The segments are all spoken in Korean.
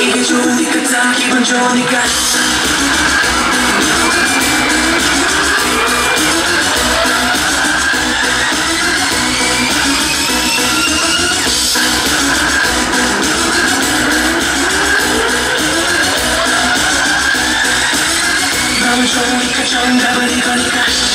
이게 좋으니까 다 기분 좋으니까 너무 좋으니까 정답은 이거니까.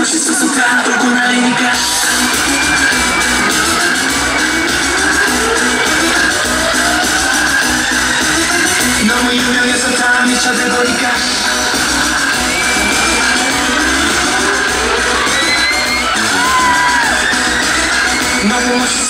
멋있어서 다 돌고 나니까 너무 유명해서 다 미쳐들버니까 너무 멋있어.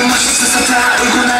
Masz przez zaprawę